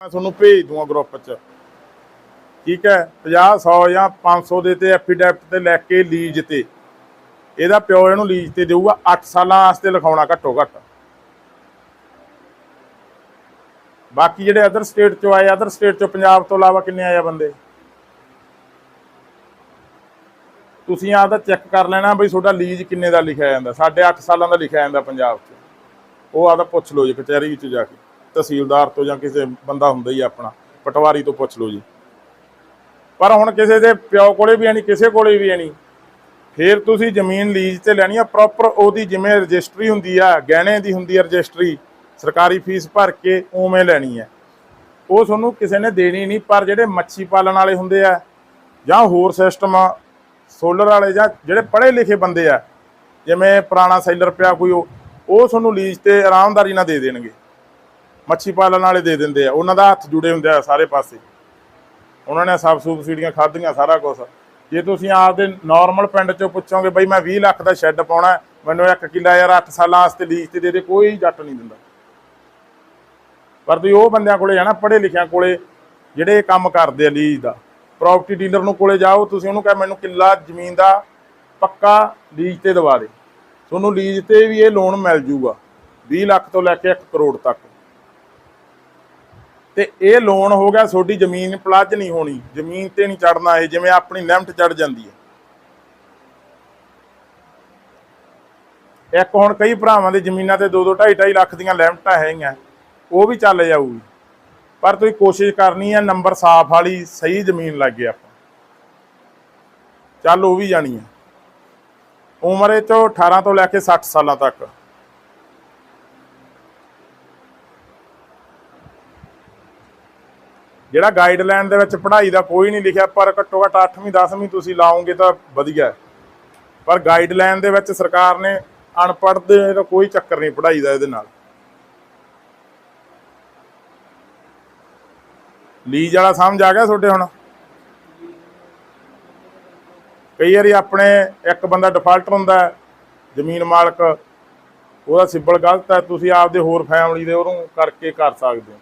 ਮੈਂ ਤੁਹਾਨੂੰ ਭੇਜ ਦੂੰਗਾ ਗਰੁੱਪ 'ਚ। ਠੀਕ ਹੈ? 50 100 ਜਾਂ 500 ਦੇ ਤੇ ਐਫੀਡੈਵਿਟ ਤੇ ਲੈ ਕੇ ਲੀਜ਼ ਤੇ। ਇਹਦਾ ਪਿਓ ਇਹਨੂੰ ਲੀਜ਼ ਤੇ ਦੇਊਗਾ। 8 ਸਾਲਾਂ ਵਾਸਤੇ ਲਿਖਾਉਣਾ ਘੱਟੋ ਘੱਟ ਬਾਕੀ ਜਿਹੜੇ ਅਦਰ ਸਟੇਟ ਚੋਂ ਆਏ ਅਦਰ ਸਟੇਟ ਚੋਂ ਪੰਜਾਬ ਤੋਂ ਇਲਾਵਾ ਕਿੰਨੇ ਆਏ ਬੰਦੇ? ਤੁਸੀਂ ਆਪਦਾ ਚੈੱਕ ਕਰ ਲੈਣਾ ਬਈ ਤੁਹਾਡਾ ਲੀਜ਼ ਕਿੰਨੇ ਦਾ ਲਿਖਿਆ ਜਾਂਦਾ। ਸਾਡੇ 8 ਸਾਲਾਂ ਦਾ ਲਿਖਿਆ ਜਾਂਦਾ ਪੰਜਾਬ 'ਚ। ਉਹ ਆਪਦਾ ਪੁੱਛ ਲਓ ਜੀ ਕਚਹਿਰੀ ਵਿੱਚ ਜਾ ਕੇ। ਤਹਿਸੀਲਦਾਰ ਤੋਂ ਜਾਂ ਕਿਸੇ ਬੰਦਾ ਹੁੰਦਾ ਹੀ ਆਪਣਾ, ਪਟਵਾਰੀ ਤੋਂ ਪੁੱਛ ਲਓ ਜੀ। ਪਰ ਹੁਣ ਕਿਸੇ ਦੇ ਪਿਓ ਕੋਲੇ ਵੀ ਨਹੀਂ ਕਿਸੇ ਕੋਲੇ ਵੀ ਨਹੀਂ ਫਿਰ ਤੁਸੀਂ ਜ਼ਮੀਨ ਲੀਜ਼ ਤੇ ਲੈਣੀ ਆ ਪ੍ਰੋਪਰ ਉਹਦੀ ਜਿਵੇਂ ਰਜਿਸਟਰੀ ਹੁੰਦੀ ਆ, ਗਹਿਣੇ ਦੀ ਹੁੰਦੀ ਆ ਰਜਿਸਟਰੀ, ਸਰਕਾਰੀ ਫੀਸ ਭਰ ਕੇ ਉਵੇਂ ਲੈਣੀ ਹੈ ਉਹ ਤੁਹਾਨੂੰ ਕਿਸੇ ਨੇ ਦੇਣੀ ਨਹੀਂ, ਪਰ ਜਿਹੜੇ ਮੱਛੀ ਪਾਲਣ ਵਾਲੇ ਹੁੰਦੇ ਆ, ਜਾਂ ਹੋਰ ਸਿਸਟਮ ਸੋਲਰ ਵਾਲੇ ਜਾਂ ਜਿਹੜੇ ਪੜ੍ਹੇ ਲਿਖੇ ਬੰਦੇ ਆ, ਜਿਵੇਂ ਪੁਰਾਣਾ ਸੈਲਰ ਪਿਆ ਕੋਈ ਉਹ ਤੁਹਾਨੂੰ ਲੀਜ਼ ਤੇ ਆਰਾਮਦਾਰੀ ਨਾਲ ਦੇ ਦੇਣਗੇ। ਮੱਛੀ ਪਾਲਣ ਵਾਲੇ ਦੇ ਦਿੰਦੇ ਆ। ਉਹਨਾਂ ਦਾ ਹੱਥ ਜੁੜੇ ਹੁੰਦੇ ਆ ਸਾਰੇ ਪਾਸੇ। ਉਹਨਾਂ ਨੇ ਸਬ ਸਬਸਿਡੀਆਂ ਖਾਧੀਆਂ ਸਾਰਾ ਕੁਝ ਜੇ ਤੁਸੀਂ ਆਪਦੇ ਨਾਰਮਲ ਪਿੰਡ ਚੋਂ ਪੁੱਛੋਗੇ, ਬਈ ਮੈਂ 20 ਲੱਖ ਦਾ ਸ਼ੈੱਡ ਪਾਉਣਾ, ਮੈਨੂੰ ਇੱਕ ਕਿੱਲਾ ਯਾਰ 8 ਸਾਲਾਂ ਵਾਸਤੇ ਲੀਜ਼ ਤੇ ਦੇ ਦੇ, ਕੋਈ ਜੱਟ ਨਹੀਂ ਦਿੰਦਾ। ਪਰ ਤੁਸੀਂ ਉਹ ਬੰਦਿਆਂ ਕੋਲੇ ਜਾਣਾ ਪੜ੍ਹੇ ਲਿਖਿਆਂ ਕੋਲੇ, ਜਿਹੜੇ ਕੰਮ ਕਰਦੇ ਆ ਲੀਜ਼ ਦਾ। ਪ੍ਰਾਪਰਟੀ ਡੀਲਰ ਨੂੰ ਕੋਲੇ ਜਾਓ, ਤੁਸੀਂ ਉਹਨੂੰ ਕਹੇ, ਮੈਨੂੰ ਕਿੱਲਾ ਜ਼ਮੀਨ ਦਾ ਪੱਕਾ ਲੀਜ਼ ਤੇ ਦਵਾ ਦੇ। ਤੁਹਾਨੂੰ ਲੀਜ਼ ਤੇ ਵੀ ਇਹ ਲੋਨ ਮਿਲ ਜੂਗਾ 20 ਲੱਖ ਤੋਂ ਲੈ ਕੇ 1 ਕਰੋੜ ਤੱਕ। ਤੇ ਇਹ ਲੋਨ ਹੋ ਗਿਆ, ਤੁਹਾਡੀ ਜ਼ਮੀਨ ਪਲੱਜ ਨਹੀਂ ਹੋਣੀ। ਜ਼ਮੀਨ ਤੇ ਨਹੀਂ ਚੜਨਾ ਇਹ, ਜਿਵੇਂ ਆਪਣੀ ਲਿਮਟ ਚੜ ਜਾਂਦੀ ਹੈ। ਇੱਕ ਹੁਣ ਕਈ ਭਰਾਵਾਂ ਦੀ ਜ਼ਮੀਨਾਂ ਤੇ 2-2 2.5 ਲੱਖ ਦੀਆਂ ਲਿਮਟਾਂ ਹੈਗੀਆਂ। ਉਹ ਵੀ ਚੱਲ ਜਾਊਗੀ। ਪਰ ਤੁਸੀਂ ਕੋਸ਼ਿਸ਼ ਕਰਨੀ ਹੈ, ਨੰਬਰ ਸਾਫ਼ ਵਾਲੀ, ਸਹੀ ਜ਼ਮੀਨ ਲੱਗੇ ਆਪਾਂ। ਚੱਲ ਉਹ ਵੀ ਜਾਣੀ ਹੈ। ਉਮਰ ਇਹ ਤੋਂ 18 ਤੋਂ ਲੈ ਕੇ 60 ਸਾਲਾਂ ਤੱਕ। ਜਿਹੜਾ ਗਾਈਡਲਾਈਨ ਦੇ ਵਿੱਚ ਪੜ੍ਹਾਈ ਦਾ ਕੋਈ ਨਹੀਂ ਲਿਖਿਆ, ਪਰ ਘੱਟੋ ਘੱਟ 8ਵੀਂ 10ਵੀਂ ਤੁਸੀਂ ਲਾਓਗੇ ਤਾਂ ਵਧੀਆ ਹੈ। ਪਰ ਗਾਈਡਲਾਈਨ ਦੇ ਵਿੱਚ ਸਰਕਾਰ ਨੇ ਅਨਪੜ੍ਹ ਦੇ ਦਾ ਕੋਈ ਚੱਕਰ ਨਹੀਂ ਪੜ੍ਹਾਈ ਦਾ ਇਹਦੇ ਨਾਲ। ਲੀਜ ਵਾਲਾ ਸਮਝ ਆ ਗਿਆ ਤੁਹਾਡੇ ਹੁਣ? ਕਈ ਵਾਰੀ ਆਪਣੇ ਇੱਕ ਬੰਦਾ ਡਿਫਾਲਟਰ ਹੁੰਦਾ ਜ਼ਮੀਨ ਮਾਲਕ, ਉਹਦਾ ਸਿਬਲ ਗਲਤ ਹੈ, ਤੁਸੀਂ ਆਪਦੇ ਹੋਰ ਫੈਮਿਲੀ ਦੇ ਉਹਨੂੰ ਕਰਕੇ ਕਰ ਸਕਦੇ ਹੋ।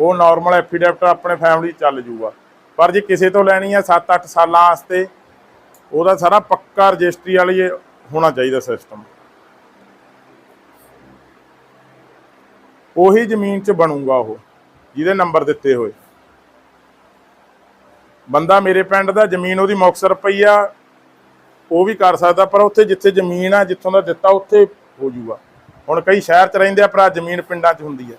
ਉਹ ਨਾਰਮਲ ਐਫੀਡੈਵਿਟ ਆਪਣੇ ਫੈਮਿਲੀ ਚੱਲ ਜੂਗਾ। ਪਰ ਜੇ ਕਿਸੇ ਤੋਂ ਲੈਣੀ ਹੈ 7-8 ਸਾਲਾਂ ਵਾਸਤੇ, ਉਹਦਾ ਸਾਰਾ ਪੱਕਾ ਰਜਿਸਟਰੀ ਵਾਲੀ ਹੋਣਾ ਚਾਹੀਦਾ ਸਿਸਟਮ ਉਹੀ ਜ਼ਮੀਨ 'ਚ ਬਣੂਗਾ ਉਹ, ਜਿਹਦੇ ਨੰਬਰ ਦਿੱਤੇ ਹੋਏ। ਬੰਦਾ ਮੇਰੇ ਪਿੰਡ ਦਾ ਜ਼ਮੀਨ ਉਹਦੀ ਮੁਕਸਰ ਪਈ ਆ, ਉਹ ਵੀ ਕਰ ਸਕਦਾ, ਪਰ ਉੱਥੇ ਜਿੱਥੇ ਜ਼ਮੀਨ ਆ, ਜਿੱਥੋਂ ਦਾ ਦਿੱਤਾ, ਉੱਥੇ ਹੋ ਜੂਗਾ। ਹੁਣ ਕਈ ਸ਼ਹਿਰ 'ਚ ਰਹਿੰਦੇ ਆ, ਭਰਾ, ਜ਼ਮੀਨ ਪਿੰਡਾਂ 'ਚ ਹੁੰਦੀ ਆ।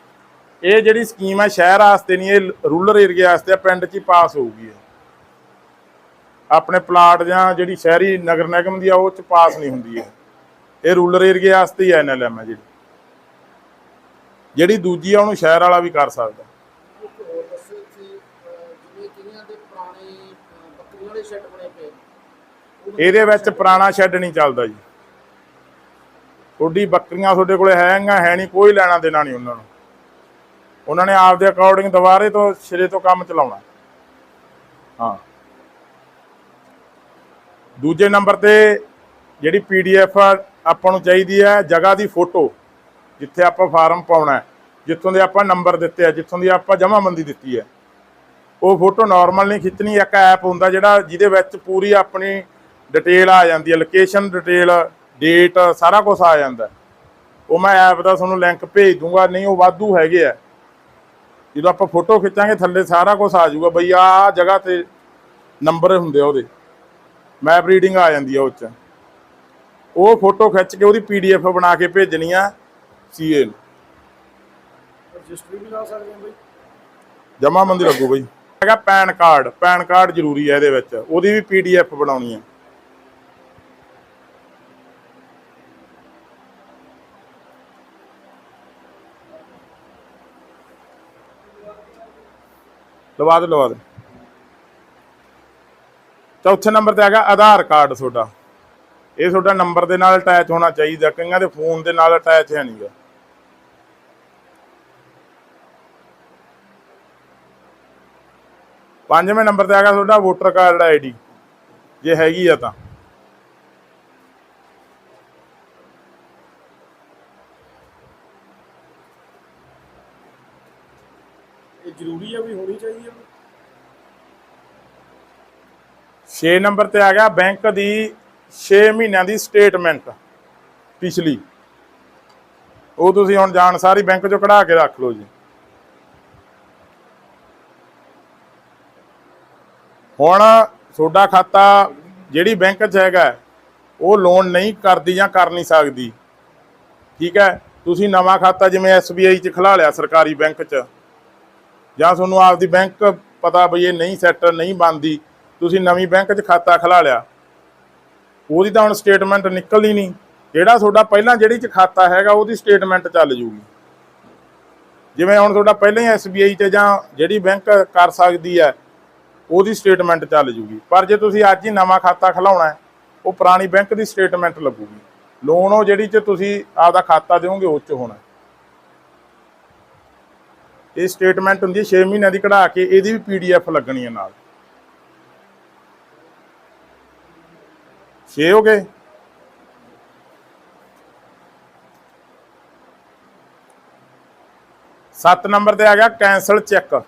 ਇਹ ਜਿਹੜੀ ਸਕੀਮ ਆ, ਸ਼ਹਿਰ ਵਾਸਤੇ ਨਹੀਂ, ਇਹ ਰੂਰਲ ਏਰੀਆ ਵਾਸਤੇ ਪਿੰਡ 'ਚ ਹੀ ਪਾਸ ਹੋਊਗੀ ਇਹ। ਆਪਣੇ ਪਲਾਟ ਜਾਂ ਜਿਹੜੀ ਸ਼ਹਿਰੀ ਨਗਰ ਨਿਗਮ ਦੀ ਆ, ਉਹ 'ਚ ਪਾਸ ਨਹੀਂ ਹੁੰਦੀ ਹੈ ਇਹ ਰੂਰਲ ਏਰੀਆ ਵਾਸਤੇ ਹੀ ਐਨਐਲਐਮ ਹੈ ਜਿਹੜੀ। ਜਿਹੜੀ ਦੂਜੀ ਆ, ਉਹਨੂੰ ਸ਼ਹਿਰ ਵਾਲਾ ਵੀ ਕਰ ਸਕਦਾ। ਇਹਦੇ ਵਿੱਚ ਪੁਰਾਣਾ ਸ਼ੈੱਡ ਨਹੀਂ ਚੱਲਦਾ ਜੀ। ਤੁਹਾਡੀ ਬੱਕਰੀਆਂ ਤੁਹਾਡੇ ਕੋਲੇ ਹੈਗੀਆਂ, ਹੈ ਨਹੀਂ, ਕੋਈ ਲੈਣਾ ਦੇਣਾ ਨਹੀਂ ਉਹਨਾਂ ਨੂੰ। ਉਹਨਾਂ ਨੇ ਆਪਦੇ ਅਕੋਰਡਿੰਗ ਦੁਬਾਰੇ ਤੋਂ ਸਿਰੇ ਤੋਂ ਕੰਮ ਚਲਾਉਣਾ। ਹਾਂ। ਦੂਜੇ ਨੰਬਰ ਤੇ ਜਿਹੜੀ ਪੀਡੀਐਫ ਆਪਾਂ ਨੂੰ ਚਾਹੀਦੀ ਹੈ ਜਗ੍ਹਾ ਦੀ ਫੋਟੋ, ਜਿੱਥੇ ਆਪਾਂ ਫਾਰਮ ਪਾਉਣਾ ਹੈ, ਜਿੱਥੋਂ ਦੇ ਆਪਾਂ ਨੰਬਰ ਦਿੱਤੇ ਆ, ਜਿੱਥੋਂ ਦੀ ਆਪਾਂ ਜਮ੍ਹਾਂਬੰਦੀ ਦਿੱਤੀ ਹੈ। ਉਹ ਫੋਟੋ ਨਾਰਮਲ ਨਹੀਂ ਖਿੱਚਣੀ, ਇੱਕ ਐਪ ਹੁੰਦਾ ਜਿਹੜਾ ਜਿਹਦੇ ਵਿੱਚ ਪੂਰੀ ਆਪਣੀ ਡਿਟੇਲ ਆ ਜਾਂਦੀ ਹੈ ਲੋਕੇਸ਼ਨ ਡਿਟੇਲ ਡੇਟ ਸਾਰਾ ਕੁਝ ਆ ਜਾਂਦਾ ਉਹ ਮੈਂ ਐਪ ਦਾ ਤੁਹਾਨੂੰ ਲਿੰਕ ਭੇਜ ਦੂੰਗਾ, ਨਹੀਂ ਉਹ ਵਾਧੂ ਹੈਗੇ ਆ। ਜਦੋਂ ਆਪਾਂ ਫੋਟੋ ਖਿੱਚਾਂਗੇ ਥੱਲੇ ਸਾਰਾ ਕੁਝ ਆ ਜਾਊਗਾ। ਬਈ ਆਹ ਜਗ੍ਹਾ ਤੇ ਨੰਬਰ ਹੁੰਦੇ ਆ ਉਹਦੇ। ਮੈਪ ਰੀਡਿੰਗ ਆ ਜਾਂਦੀ ਆ ਉਹ ਚ। ਉਹ ਫੋਟੋ ਖਿੱਚ ਕੇ ਉਹਦੀ ਪੀਡੀਐਫ ਬਣਾ ਕੇ ਭੇਜਣੀ ਆ ਸੀਏ ਨੂੰ। ਰਜਿਸਟਰੀ ਵੀ ਲਾ ਸਕਦੇ ਹਾਂ ਬਈ। ਜਮਾਬੰਦੀ ਲੱਗੂ ਬਈ। ਹੈਗਾ ਪੈਨ ਕਾਰਡ। ਪੈਨ ਕਾਰਡ ਜ਼ਰੂਰੀ ਹੈ ਇਹਦੇ ਵਿੱਚ। ਉਹਦੀ ਵੀ ਪੀਡੀਐਫ ਬਣਾਉਣੀ ਹੈ ਲਵਾ ਦੇ ਲਵਾ ਦੇ। ਚੌਥੇ ਨੰਬਰ ਤੇ ਹੈਗਾ ਆਧਾਰ ਕਾਰਡ ਤੁਹਾਡਾ। ਇਹ ਤੁਹਾਡਾ ਨੰਬਰ ਦੇ ਨਾਲ ਅਟੈਚ ਹੋਣਾ ਚਾਹੀਦਾ, ਕਈਆਂ ਦੇ ਫੋਨ ਦੇ ਨਾਲ ਅਟੈਚ ਹੈ ਨਹੀਂਗਾ ਪੰਜਵੇਂ ਨੰਬਰ ਤੇ ਹੈਗਾ ਤੁਹਾਡਾ ਵੋਟਰ ਕਾਰਡ ਆਈਡੀ ਜੇ ਹੈਗੀ ਆ ਤਾਂ। ਜ਼ਰੂਰੀ ਆ ਵੀ ਹੋਣੀ ਚਾਹੀਦੀ ਆ। 6 ਨੰਬਰ ਤੇ ਆ ਗਿਆ ਬੈਂਕ ਦੀ 6 ਮਹੀਨਿਆਂ ਦੀ ਸਟੇਟਮੈਂਟ ਪਿਛਲੀ। ਉਹ ਤੁਸੀਂ ਹੁਣ ਜਾਣ ਸਾਰੀ ਬੈਂਕ ਚੋਂ ਕਢਾ ਕੇ ਰੱਖ ਲਓ ਜੀ। ਹੁਣ ਤੁਹਾਡਾ ਖਾਤਾ ਜਿਹੜੀ ਬੈਂਕ 'ਚ ਹੈਗਾ, ਉਹ ਲੋਨ ਨਹੀਂ ਕਰਦੀ ਜਾਂ ਕਰ ਨਹੀਂ ਸਕਦੀ। ਠੀਕ ਹੈ? ਤੁਸੀਂ ਨਵਾਂ ਖਾਤਾ ਜਿਵੇਂ SBI 'ਚ ਖੁਲਾ ਲਿਆ ਸਰਕਾਰੀ ਬੈਂਕ 'ਚ। ਜਾਂ ਤੁਹਾਨੂੰ ਆਪਦੀ ਬੈਂਕ ਪਤਾ ਬਈ ਇਹ ਨਹੀਂ ਸੈੱਟ, ਨਹੀਂ ਬਣਦੀ, ਤੁਸੀਂ ਨਵੀਂ ਬੈਂਕ 'ਚ ਖਾਤਾ ਖੁਲਾ ਲਿਆ। ਉਹਦੀ ਤਾਂ ਹੁਣ ਸਟੇਟਮੈਂਟ ਨਿਕਲਦੀ ਨਹੀਂ। ਜਿਹੜਾ ਤੁਹਾਡਾ ਪਹਿਲਾਂ ਜਿਹੜੀ 'ਚ ਖਾਤਾ ਹੈਗਾ, ਉਹਦੀ ਸਟੇਟਮੈਂਟ ਚੱਲ ਜੂਗੀ। ਜਿਵੇਂ ਹੁਣ ਤੁਹਾਡਾ ਪਹਿਲਾਂ ਹੀ SBI 'ਚ ਜਾਂ ਜਿਹੜੀ ਬੈਂਕ ਕਰ ਸਕਦੀ ਹੈ, ਉਹਦੀ ਸਟੇਟਮੈਂਟ ਚੱਲ ਜੂਗੀ। ਪਰ ਜੇ ਤੁਸੀਂ ਅੱਜ ਹੀ ਨਵਾਂ ਖਾਤਾ ਖਲਾਉਣਾ ਹੈ, ਉਹ ਪੁਰਾਣੀ ਬੈਂਕ ਦੀ ਸਟੇਟਮੈਂਟ ਲੱਗੂਗੀ। ਲੋਨ ਉਹ ਜਿਹੜੀ 'ਚ ਤੁਸੀਂ ਆਪਦਾ ਖਾਤਾ ਦਿਓਗੇ, ਉਹ 'ਚ ਹੋਣਾ ਇਹ ਸਟੇਟਮੈਂਟ ਹੁੰਦੀ ਹੈ 6 ਮਹੀਨਿਆਂ ਦੀ ਕਢਾ ਕੇ ਇਹਦੀ ਵੀ ਪੀਡੀਐਫ ਲੱਗਣੀ ਹੈ ਨਾਲ। 6 ਹੋ ਗਏ। ਸੱਤ ਨੰਬਰ ਤੇ ਆ ਗਿਆ ਕੈਂਸਲ ਚੈੱਕ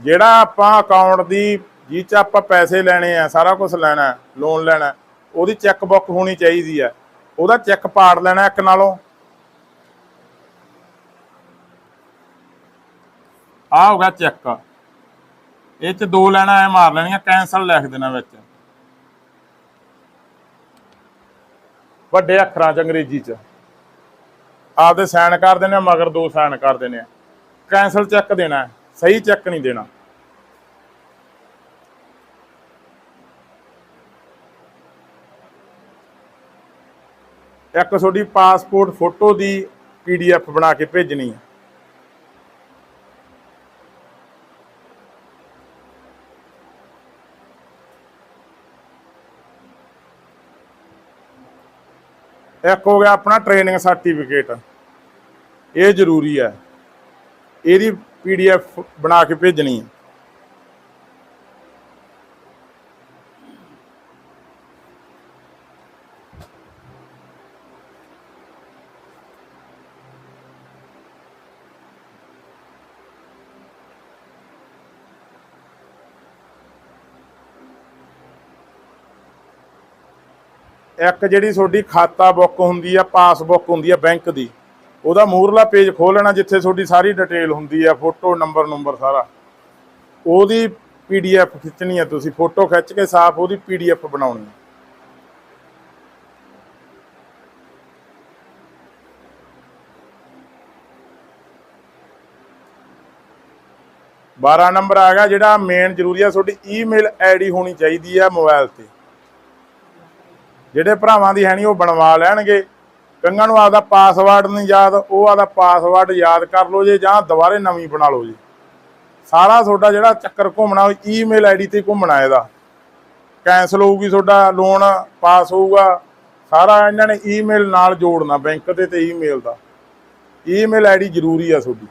ਜਿਹੜਾ ਆਪਾਂ ਅਕਾਊਂਟ ਦੀ, ਜਿਹ ਚ ਆਪਾਂ ਪੈਸੇ ਲੈਣੇ ਆ, ਸਾਰਾ ਕੁਝ ਲੈਣਾ ਲੋਨ ਲੈਣਾ, ਉਹਦੀ ਚੈੱਕ ਬੁੱਕ ਹੋਣੀ ਚਾਹੀਦੀ ਹੈ। ਉਹਦਾ ਚੈੱਕ ਪਾੜ ਲੈਣਾ ਇੱਕ ਨਾਲੋਂ। ਆ ਹੋ ਗਿਆ ਚੈੱਕ। ਇਹ ਚ ਦੋ ਲੈਣਾ ਐ, ਮਾਰ ਲੈਣੀਆਂ ਕੈਂਸਲ ਲਿਖ ਦੇਣਾ ਵਿੱਚ। ਵੱਡੇ ਅੱਖਰਾਂ ਚ ਅੰਗਰੇਜ਼ੀ ਚ। ਆਪਦੇ ਸਾਈਨ ਕਰ ਦੇਣੇ ਮਗਰ ਦੋ ਸਾਈਨ ਕਰ ਦੇਣੇ ਆ। ਕੈਂਸਲ ਚੈੱਕ ਦੇਣਾ ਸਹੀ ਚੈੱਕ ਨਹੀਂ ਦੇਣਾ। ਇੱਕ ਤੁਹਾਡੀ ਪਾਸਪੋਰਟ ਫੋਟੋ ਦੀ ਪੀਡੀਐਫ ਬਣਾ ਕੇ ਭੇਜਣੀ ਹੈ ਇੱਕ ਹੋ ਗਿਆ ਆਪਣਾ ਟ੍ਰੇਨਿੰਗ ਸਰਟੀਫਿਕੇਟ ਇਹ ਜ਼ਰੂਰੀ ਹੈ। ਇਹਦੀ ਪੀਡੀਐਫ ਬਣਾ ਕੇ ਭੇਜਣੀ ਹੈ। ਇੱਕ ਜਿਹੜੀ ਤੁਹਾਡੀ ਖਾਤਾ ਬੁੱਕ ਹੁੰਦੀ ਆ, ਪਾਸਬੁੱਕ ਹੁੰਦੀ ਆ ਬੈਂਕ ਦੀ, ਉਹਦਾ ਮੂਹਰਲਾ ਪੇਜ ਖੋਲ ਲੈਣਾ ਜਿੱਥੇ ਤੁਹਾਡੀ ਸਾਰੀ ਡਿਟੇਲ ਹੁੰਦੀ ਆ, ਫੋਟੋ, ਨੰਬਰ ਨੰਬਰ ਸਾਰਾ। ਉਹਦੀ ਪੀਡੀਐਫ ਖਿੱਚਣੀ ਆ ਤੁਸੀਂ, ਫੋਟੋ ਖਿੱਚ ਕੇ ਸਾਫ਼ ਉਹਦੀ ਪੀਡੀਐਫ ਬਣਾਉਣੀ ਆ। ਬਾਰਾਂ ਨੰਬਰ ਆ ਗਿਆ ਜਿਹੜਾ ਮੇਨ ਜ਼ਰੂਰੀ ਆ, ਤੁਹਾਡੀ ਈਮੇਲ ਆਈਡੀ ਹੋਣੀ ਚਾਹੀਦੀ ਆ ਮੋਬਾਈਲ ਤੇ। ਜਿਹੜੇ ਭਰਾਵਾਂ ਦੀ ਹੈ ਨਹੀਂ ਉਹ ਬਣਵਾ ਲੈਣਗੇ। ਕਈਆਂ ਨੂੰ ਆਪਦਾ ਪਾਸਵਰਡ ਨਹੀਂ ਯਾਦ, ਉਹ ਆਪਦਾ ਪਾਸਵਰਡ ਯਾਦ ਕਰ ਲਓ ਜੇ ਜਾਂ ਦੁਬਾਰੇ ਨਵੀਂ ਬਣਾ ਲਓ ਜੀ। ਸਾਰਾ ਤੁਹਾਡਾ ਜਿਹੜਾ ਚੱਕਰ ਘੁੰਮਣਾ, ਉਹ ਈਮੇਲ ਆਈਡੀ ਤੇ ਘੁੰਮਣਾ ਇਹਦਾ। ਕੈਨਸਲ ਹੋਊਗੀ ਤੁਹਾਡਾ ਲੋਨ ਪਾਸ ਹੋਊਗਾ। ਸਾਰਾ ਇਹਨਾਂ ਨੇ ਈਮੇਲ ਨਾਲ ਜੋੜਨਾ ਬੈਂਕ ਤੇ ਤੇ ਈਮੇਲ ਦਾ। ਈਮੇਲ ਆਈਡੀ ਜ਼ਰੂਰੀ ਆ ਤੁਹਾਡੀ।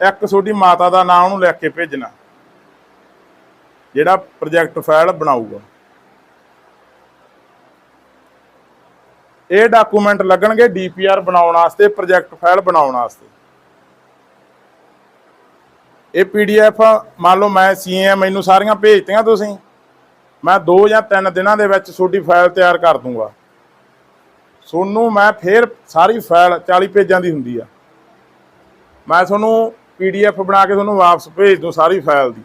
ਇੱਕ ਤੁਹਾਡੀ ਮਾਤਾ ਦਾ ਨਾਮ ਉਹਨੂੰ ਲਿਖ ਕੇ ਭੇਜਣਾ। ਜਿਹੜਾ ਪ੍ਰੋਜੈਕਟ ਫਾਈਲ ਬਣਾਊਗਾ। ਇਹ ਡਾਕੂਮੈਂਟ ਲੱਗਣਗੇ ਡੀਪੀਆਰ ਬਣਾਉਣ ਵਾਸਤੇ ਪ੍ਰੋਜੈਕਟ ਫਾਈਲ ਬਣਾਉਣ ਵਾਸਤੇ। ਇਹ ਪੀਡੀਐਫ ਮੰਨ ਲਓ ਮੈਂ ਸੀਏ ਮੈਨੂੰ ਸਾਰੀਆਂ ਭੇਜਤੀਆਂ ਤੁਸੀਂ। ਮੈਂ 2 ਜਾਂ 3 ਦਿਨਾਂ ਦੇ ਵਿੱਚ ਤੁਹਾਡੀ ਫਾਈਲ ਤਿਆਰ ਕਰ ਦੂੰਗਾ। ਤੁਹਾਨੂੰ ਮੈਂ ਫੇਰ ਸਾਰੀ ਫਾਈਲ 40 ਪੇਜਾਂ ਦੀ ਹੁੰਦੀ ਆ। ਮੈਂ ਤੁਹਾਨੂੰ ਪੀਡੀਐਫ ਬਣਾ ਕੇ ਤੁਹਾਨੂੰ ਵਾਪਸ ਭੇਜ ਦੂੰ ਸਾਰੀ ਫਾਈਲ ਦੀ।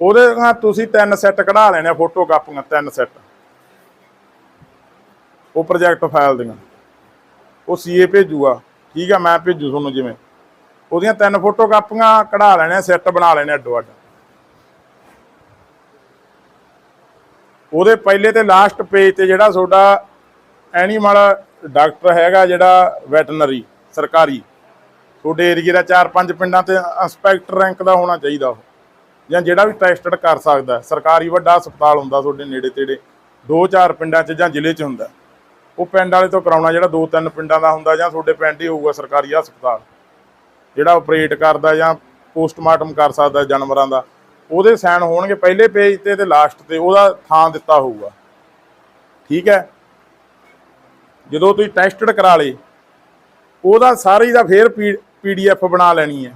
ਉਹਦੇ ਨਾਲ ਤੁਸੀਂ ਤਿੰਨ ਸੈੱਟ ਕਢਾ ਲੈਣੇ ਫੋਟੋ ਕਾਪੀਆਂ, ਤਿੰਨ ਸੈੱਟ ਉਹ ਪ੍ਰੋਜੈਕਟ ਫਾਈਲ ਦੀਆਂ। ਉਹ ਸੀਏ ਭੇਜੂਗਾ। ਠੀਕ ਆ, ਮੈਂ ਭੇਜੂ ਤੁਹਾਨੂੰ ਜਿਵੇਂ। ਉਹਦੀਆਂ ਤਿੰਨ ਫੋਟੋ ਕਾਪੀਆਂ ਕਢਾ ਲੈਣੇ ਸੈੱਟ ਬਣਾ ਲੈਣੇ ਅੱਡੋ ਅੱਡ। ਉਹਦੇ ਪਹਿਲੇ ਤੇ ਲਾਸਟ ਪੇਜ ਤੇ ਜਿਹੜਾ ਤੁਹਾਡਾ ਐਨੀਮਲ ਡਾਕਟਰ ਹੈਗਾ ਜਿਹੜਾ ਵੈਟਰਨਰੀ ਸਰਕਾਰੀ। ਤੁਹਾਡੇ ਏਰੀਏ ਦਾ ਚਾਰ ਪੰਜ ਪਿੰਡਾਂ ਤੇ ਇੰਸਪੈਕਟਰ ਰੈਂਕ ਦਾ ਹੋਣਾ ਚਾਹੀਦਾ ਉਹ। ਜਾਂ ਜਿਹੜਾ ਵੀ ਟੈਸਟਡ ਕਰ ਸਕਦਾ ਸਰਕਾਰੀ ਵੱਡਾ ਹਸਪਤਾਲ ਹੁੰਦਾ ਤੁਹਾਡੇ ਨੇੜੇ ਤੇੜੇ, ਦੋ ਚਾਰ ਪਿੰਡਾਂ 'ਚ ਜਾਂ ਜ਼ਿਲ੍ਹੇ 'ਚ ਹੁੰਦਾ। ਉਹ ਪਿੰਡ ਵਾਲੇ ਤੋਂ ਕਰਾਉਣਾ ਜਿਹੜਾ ਦੋ ਤਿੰਨ ਪਿੰਡਾਂ ਦਾ ਹੁੰਦਾ ਜਾਂ ਤੁਹਾਡੇ ਪਿੰਡ ਹੀ ਹੋਊਗਾ ਸਰਕਾਰੀ ਹਸਪਤਾਲ। ਜਿਹੜਾ ਆਪਰੇਟ ਕਰਦਾ ਜਾਂ ਪੋਸਟਮਾਰਟਮ ਕਰ ਸਕਦਾ ਜਾਨਵਰਾਂ ਦਾ, ਉਹਦੇ ਸਾਈਨ ਹੋਣਗੇ ਪਹਿਲੇ ਪੇਜ ਤੇ ਤੇ ਲਾਸਟ ਤੇ ਉਹਦਾ ਥਾਂ ਦਿੱਤਾ ਹੋਊਗਾ। ਠੀਕ ਹੈ? ਜਦੋਂ ਤੁਸੀਂ ਟੈਸਟਡ ਕਰਾ ਲੇ ਉਹਦਾ ਸਾਰੀ ਦਾ ਫੇਰ ਪੀਡੀਐਫ ਬਣਾ ਲੈਣੀ ਹੈ।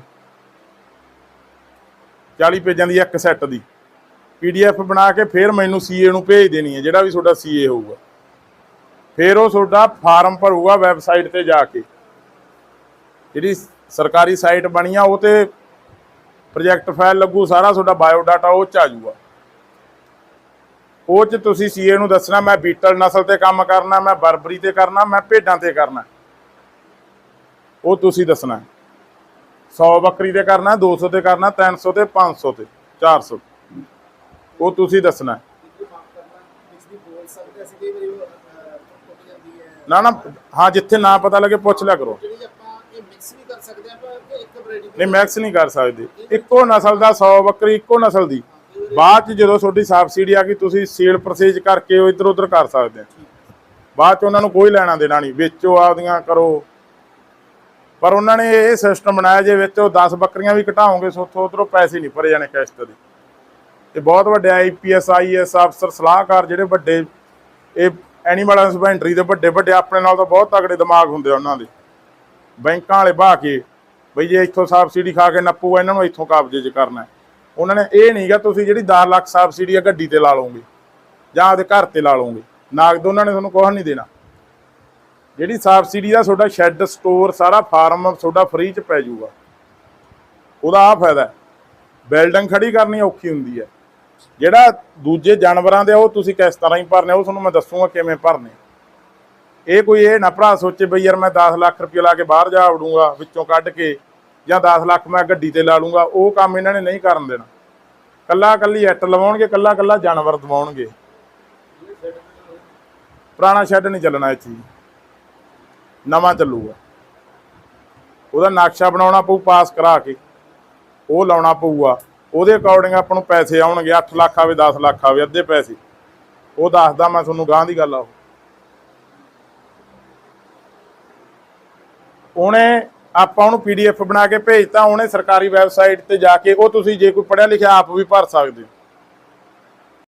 40 ਪੇਜਾਂ ਦੀ ਇੱਕ ਸੈੱਟ ਦੀ। ਪੀਡੀਐਫ ਬਣਾ ਕੇ ਫਿਰ ਮੈਨੂੰ ਸੀਏ ਨੂੰ ਭੇਜ ਦੇਣੀ ਹੈ, ਜਿਹੜਾ ਵੀ ਤੁਹਾਡਾ ਸੀਏ ਹੋਊਗਾ। ਫਿਰ ਉਹ ਤੁਹਾਡਾ ਫਾਰਮ ਭਰੂਗਾ ਵੈਬਸਾਈਟ ਤੇ ਜਾ ਕੇ। ਜਿਹੜੀ ਸਰਕਾਰੀ ਸਾਈਟ ਬਣੀ ਆ, ਉਹ ਤੇ ਪ੍ਰੋਜੈਕਟ ਫਾਈਲ ਲੱਗੂ, ਸਾਰਾ ਤੁਹਾਡਾ ਬਾਇਓ ਡਾਟਾ ਉਹ ਚ ਆ ਜਾਊਗਾ ਉਹ ਚ ਤੁਸੀਂ ਸੀਏ ਨੂੰ ਦੱਸਣਾ, ਮੈਂ ਬੀਟਲ ਨਸਲ ਤੇ ਕੰਮ ਕਰਨਾ, ਮੈਂ ਬਰਬਰੀ ਤੇ ਕਰਨਾ, ਮੈਂ ਭੇਡਾਂ ਤੇ ਕਰਨਾ। ਉਹ ਤੁਸੀਂ ਦੱਸਣਾ। 100 ਬੱਕਰੀ ਤੇ ਕਰਨਾ 200 ਤੇ ਕਰਨਾ 300 ਤੇ 500 ਤੇ 400 ਉਹ ਤੁਸੀਂ ਦੱਸਣਾ ਨਾ ਨਾ, ਹਾਂ, ਜਿੱਥੇ ਨਾ ਪਤਾ ਲੱਗੇ ਪੁੱਛ ਲਿਆ ਕਰੋ। ਨਹੀਂ, ਮੈਕਸ ਨਹੀਂ ਕਰ ਸਕਦੇ। ਇੱਕੋ ਨਸਲ ਦਾ 100 ਬੱਕਰੀ, ਇੱਕੋ ਨਸਲ ਦੀ। ਬਾਅਦ ਚ ਜਦੋਂ ਤੁਹਾਡੀ ਸਬਸਿਡੀ ਆ ਗਈ, ਤੁਸੀਂ ਸੇਲ ਪਰਚੇਜ ਕਰਕੇ ਉਹ ਇੱਧਰ ਉੱਧਰ ਕਰ ਸਕਦੇ ਆ ਬਾਅਦ ਚ ਉਹਨਾਂ ਨੂੰ ਕੋਈ ਲੈਣਾ ਦੇਣਾ ਨਹੀਂ। ਵੇਚੋ ਆਪਦੀਆਂ, ਕਰੋ। ਪਰ ਉਹਨਾਂ ਨੇ ਇਹ ਸਿਸਟਮ ਬਣਾਇਆ ਜੇ ਵਿੱਚ ਉਹ 10 ਬੱਕਰੀਆਂ ਵੀ ਘਟਾਓਗੇ ਸੋਥੋਂ ਉਧਰੋਂ ਪੈਸੇ ਨਹੀਂ ਭਰੇ ਜਾਣੇ ਕਿਸ਼ਤ ਦੇ ਇਹ ਬਹੁਤ ਵੱਡੇ ਆਈਪੀਐਸ ਆਈਐਸ ਅਫਸਰ ਸਲਾਹਕਾਰ ਜਿਹੜੇ ਵੱਡੇ, ਇਹ ਐਨੀਮਲ ਹਸਬੈਂਡਰੀ ਦੇ ਵੱਡੇ ਵੱਡੇ ਆਪਣੇ ਨਾਲ ਤਾਂ ਬਹੁਤ ਤਗੜੇ ਦਿਮਾਗ ਹੁੰਦੇ ਆ ਉਹਨਾਂ ਦੇ। ਬੈਂਕਾਂ ਵਾਲੇ ਬਾਹ ਕੇ, ਬਈ ਜੇ ਇੱਥੋਂ ਸਬਸਿਡੀ ਖਾ ਕੇ ਨੱਪੂਗਾ ਇਹਨਾਂ ਨੂੰ ਇੱਥੋਂ ਕਬਜ਼ੇ 'ਚ ਕਰਨਾ ਉਹਨਾਂ ਨੇ ਇਹ ਨਹੀਂਗਾ ਤੁਸੀਂ ਜਿਹੜੀ 10 ਲੱਖ ਸਬਸਿਡੀ ਆ ਗੱਡੀ ਤੇ ਲਾ ਲਓਗੇ, ਜਾਂ ਆਪਦੇ ਘਰ ਤੇ ਲਾ ਲਓਗੇ। ਨਾਗਦ ਉਹਨਾਂ ਨੇ ਤੁਹਾਨੂੰ ਕੁਛ ਨਹੀਂ ਦੇਣਾ। ਜਿਹੜੀ ਸਬਸਿਡੀ ਦਾ ਤੁਹਾਡਾ ਸ਼ੈੱਡ, ਸਟੋਰ, ਸਾਰਾ ਫਾਰਮ ਤੁਹਾਡਾ ਫ੍ਰੀ 'ਚ ਪੈ ਜਾਊਗਾ। ਉਹਦਾ ਆ ਫਾਇਦਾ ਹੈ। ਬਿਲਡਿੰਗ ਖੜੀ ਕਰਨੀ ਔਖੀ ਹੁੰਦੀ ਹੈ। ਜਿਹੜਾ ਦੂਜੇ ਜਾਨਵਰਾਂ ਦੇ ਉਹ ਤੁਸੀਂ ਕਿਸ ਤਰ੍ਹਾਂ ਹੀ ਭਰਨੇ, ਉਹ ਤੁਹਾਨੂੰ ਮੈਂ ਦੱਸੂਗਾ ਕਿਵੇਂ ਭਰਨੇ। ਇਹ ਕੋਈ ਇਹ ਨਾ ਭਰਾ ਸੋਚੇ ਬਈ ਯਾਰ ਮੈਂ 10 ਲੱਖ ਰੁਪਏ ਲਾ ਕੇ ਬਾਹਰ ਜਾ ਵੜੂੰਗਾ, ਵਿੱਚੋਂ ਕੱਢ ਕੇ, ਜਾਂ 10 ਲੱਖ ਮੈਂ ਗੱਡੀ ਤੇ ਲਾ ਲੂੰਗਾ, ਉਹ ਕੰਮ ਇਹਨਾਂ ਨੇ ਨਹੀਂ ਕਰਨ ਦੇਣਾ। ਕੱਲਾ ਕੱਲੀ ਐਟ ਲਵਾਉਣਗੇ ਕੱਲਾ ਕੱਲਾ ਜਾਨਵਰ ਦਵਾਉਣਗੇ। ਪੁਰਾਣਾ ਸ਼ੈੱਡ ਨਹੀਂ ਚੱਲਣਾ ਇੱਥੇ। ਨਵਾਂ ਚੱਲੂਗਾ। ਉਹਦਾ ਨਕਸ਼ਾ ਬਣਾਉਣਾ ਪਊ, ਪਾਸ ਕਰਾ ਕੇ। ਉਹ ਲਾਉਣਾ ਪਊਗਾ। ਉਹਦੇ ਅਕੋਰਡਿੰਗ ਆਪਾਂ ਨੂੰ ਪੈਸੇ ਆਉਣਗੇ 8 ਲੱਖ ਆਵੇ 10 ਲੱਖ ਆਵੇ, ਅੱਧੇ ਪੈਸੇ। ਉਹ ਦੱਸਦਾ, ਮੈਂ ਤੁਹਾਨੂੰ ਗਾਂ ਦੀ ਗੱਲ ਆ ਉਹਨੇ, ਆਪਾਂ ਉਹਨੂੰ ਪੀਡੀਐਫ ਬਣਾ ਕੇ ਭੇਜਤਾ, ਉਹਨੇ ਸਰਕਾਰੀ ਵੈਬਸਾਈਟ ਤੇ ਜਾ ਕੇ, ਉਹ ਤੁਸੀਂ ਜੇ ਕੋਈ ਪੜਿਆ ਲਿਖਿਆ, ਆਪ ਵੀ ਭਰ ਸਕਦੇ ਹੋ।